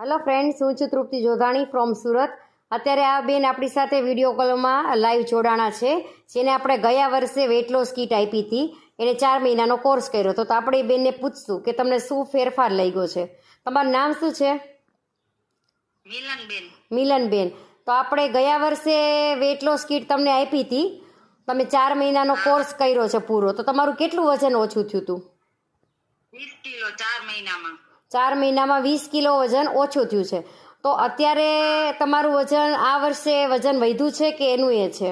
Hello friends હું છું તૃપ્તિ Jodhani from Surat. અત્યારે આ બેન આપણી સાથે વીડિયો કોલમાં લાઈવ જોડાણા છે જેને આપણે ગયા વર્ષે વેટ લોસ કીટ આપી હતી. એને ચાર મહિનાનો કોર્સ કર્યો હતો. તો આપણે એ બેનને પૂછશું કે તમને શું ફેરફાર લાગ્યો છે. તમારું નામ શું છે? મિલનબેન. મિલનબેન. તો આપણે ગયા વર્ષે વેટ લોસ કીટ તમને આપી હતી. તમે ચાર મહિનાનો કોર્સ કર્યો છે પૂરો. તો તમારું કેટલું વજન ઓછું થયું હતું? વીસ કિલો ચાર મહિનામાં. ચાર મહિનામાં વીસ કિલો વજન ઓછું થયું છે. તો અત્યારે તમારું વજન આ વર્ષે વજન વધ્યું છે કે એનું એ છે?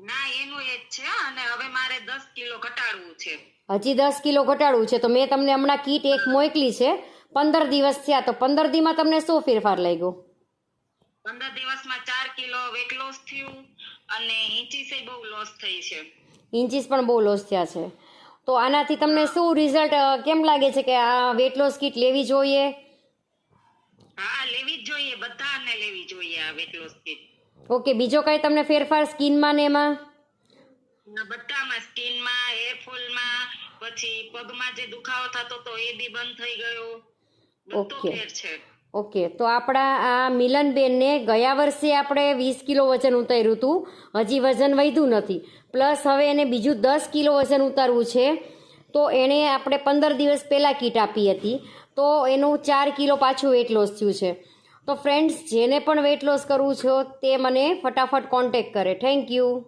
ના એનું એ જ છે અને હવે મારે દસ કિલો ઘટાડવું છે. હજી દસ કિલો ઘટાડવું છે. તો મેં તમને હમણાં કીટ એક મોકલી છે. પંદર દિવસ થયા. તો પંદર દીમાં તમને શું ફેરફાર લાગ્યો? પંદર દિવસમાં ચાર કિલો વેટ લોસ થયું અને ઇંચીસે બહુ લોસ થઈ છે. ઇન્ચીસ પણ બહુ લોસ થયા છે. તો આનાથી તમને શું રિઝલ્ટ કેમ લાગે છે કે આ વેટ લોસ કીટ લેવી જોઈએ? હા લેવી જ જોઈએ બધાને લેવી જોઈએ આ વેટ લોસ કીટ ઓકે બીજો કઈ તમને ફેરફાર સ્કિનમાં ને એમાં? બધામાં સ્કિનમાં માં પછી પગમાં જે દુખાવો થતો તો એ બી બંધ થઈ ગયો. બધો ઓકે. ફેર છે. ઓકે, તો આપણા આ મિલનબેનને ગયા વર્ષે આપણે વીસ કિલો વજન ઉતાર્યું હતું. હજી વજન વધ્યું નથી. પ્લસ હવે એને બીજું દસ કિલો વજન ઉતારવું છે. તો એણે આપણે પંદર દિવસ પહેલાં કીટ આપી હતી. તો એનું ચાર કિલો પાછું વેટ લોસ થયું છે. તો ફ્રેન્ડ્સ જેને પણ વેટ લોસ કરવું છે, તે મને ફટાફટ કોન્ટેક કરે. Thank you